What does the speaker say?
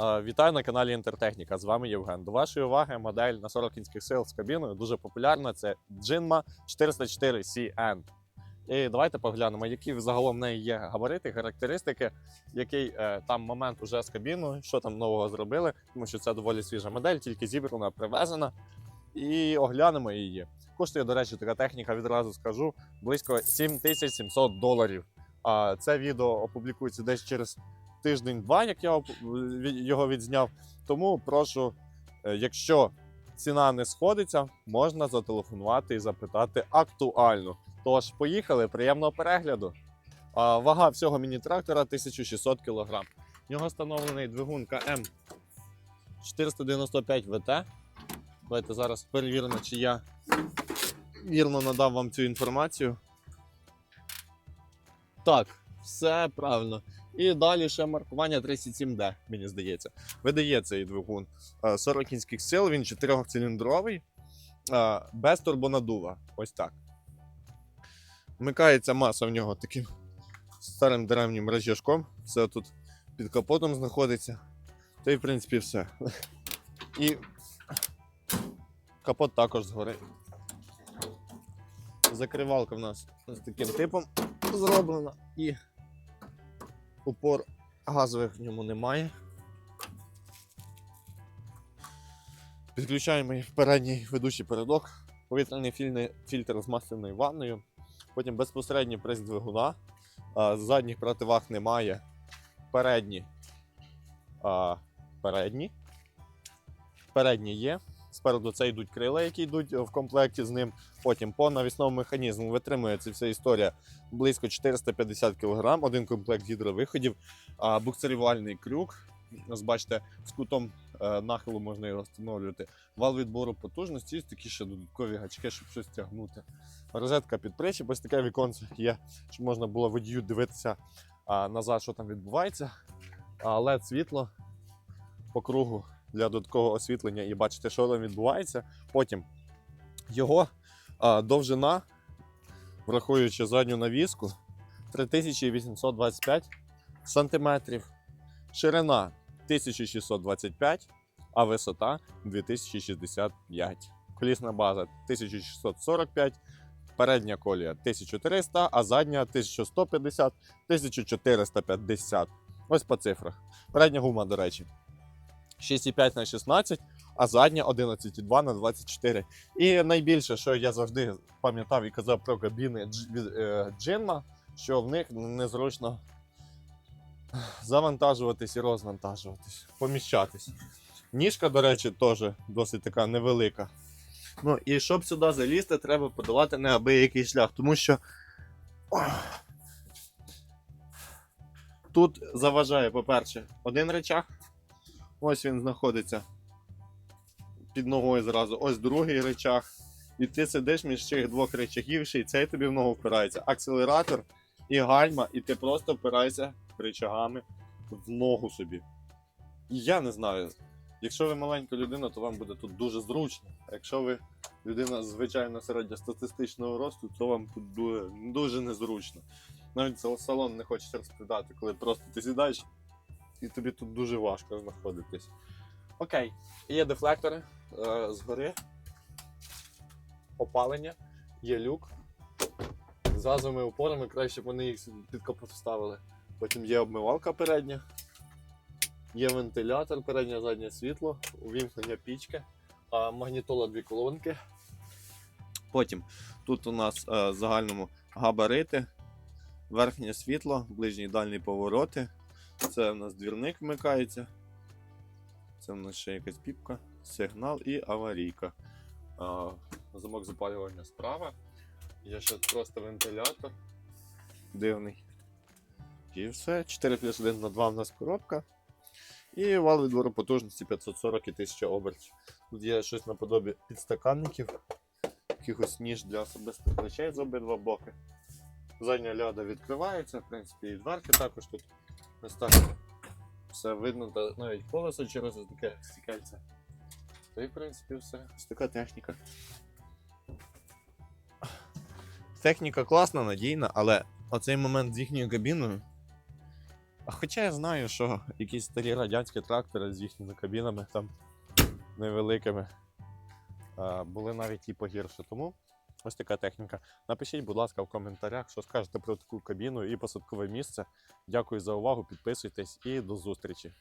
Е, Вітаю на каналі Інтертехніка. З вами Євген. До вашої уваги модель на 40 кінських сил з кабіною. Дуже популярна. Це Jinma 404 CN. І давайте поглянемо, які загалом в неї є габарити, характеристики, який е, там момент уже з кабіною, що там нового зробили, тому що це доволі свіжа модель, тільки зібрана, привезена. І оглянемо її. Коштує, до речі, така техніка, відразу скажу, близько 7700 доларів. А це відео опублікується десь через тиждень-два, як я його відзняв. Тому прошу, е, якщо ціна не сходиться, можна зателефонувати і запитати актуально. Тож, поїхали, приємного перегляду. Вага всього міні-трактора 1600 кг. В нього встановлений двигун КМ 495 ВТ. Давайте зараз перевіримо, чи я вірно надав вам цю інформацію. Так, все правильно. І далі ще маркування 37D, мені здається. Видає цей двигун е, 40 кінських сил, він 4-циліндровий, е, без турбонадува. Ось так. Вмикається маса в нього таким старим древнім рычажком. Все тут під капотом знаходиться. Та й, в принципі, все. І капот також згори. Закривалка в нас з таким типом зроблена. І упор газових в ньому немає. Підключаємо передній ведучий передок, повітряний фільтр з масляною ванною, потім безпосередній прес двигуна. Задніх противаг немає. Передні. Передні. Передні є. Спереду це йдуть крила, які йдуть в комплекті з ним. Потім по навісному механізму витримує ця вся історія близько 450 кг, один комплект гідровиходів, а буксирувальний крюк. Ось бачите, з кутом е, нахилу можна його встановлювати. Вал відбору потужності, і такі ще додаткові гачки, щоб щось тягнути. Розетка під причіп, ось таке віконце є, щоб можна було водію дивитися назад, що там відбувається. А LED світло по кругу для додаткового освітлення і бачите, що там відбувається. Потім його а, довжина, враховуючи задню навіску, 3825 сантиметрів, ширина 1625, а висота 2065. Колісна база 1645, передня колія 1300, а задня 1150, 1450. Ось по цифрах. Передня гума, до речі, 6,5 на 16, а задня 11,2 на 24. І найбільше, що я завжди пам'ятав і казав про кабіни е, Джинма, що в них незручно завантажуватись і розвантажуватись, поміщатись. Ніжка, до речі, теж досить така невелика. Ну і щоб сюди залізти, треба подолати неабиякий шлях, тому що тут заважає, по-перше, один речах. Ось він знаходиться під ногою зразу. Ось другий речах. І ти сидиш між цих двох речагів, й цей тобі в ногу впирається. Акселератор і гальма, і ти просто впираєшся речагами в ногу собі. І я не знаю. Якщо ви маленька людина, то вам буде тут дуже зручно. А якщо ви людина звичайно середньостатистичного росту, то вам тут дуже, дуже незручно. Навіть сал- салон не хочеться розповідати, коли просто ти сідаєш і тобі тут дуже важко знаходитись. Окей, є дефлектори е, згори, опалення, є люк. З газовими опорами краще б вони їх під капот вставили. Потім є обмивалка передня, є вентилятор, переднє заднє світло, увімкнення пічки, а магнітола дві колонки. Потім тут у нас е, в загальному габарити, верхнє світло, ближній і дальній повороти. Це у нас двірник вмикається. Це у нас ще якась піпка, сигнал і аварійка. А, замок запалювання справа. Є ще просто вентилятор. Дивний. І все. 4 плюс 1 на 2 в нас коробка. І вал відбору потужності 540 і 1000 обертів. Тут є щось наподобі підстаканників, якихось ніж для особистих речей з обидва боки. Задня ляда відкривається, в принципі, і дверки також тут ось так все видно, навіть колесо через таке стікальце. Та й в принципі все. Ось така техніка. Техніка класна, надійна, але оцей момент з їхньою кабіною А Хоча я знаю, що якісь старі радянські трактори з їхніми кабінами там невеликими були навіть і погірше. Тому ось така техніка. Напишіть, будь ласка, в коментарях, що скажете про таку кабіну і посадкове місце. Дякую за увагу, підписуйтесь і до зустрічі.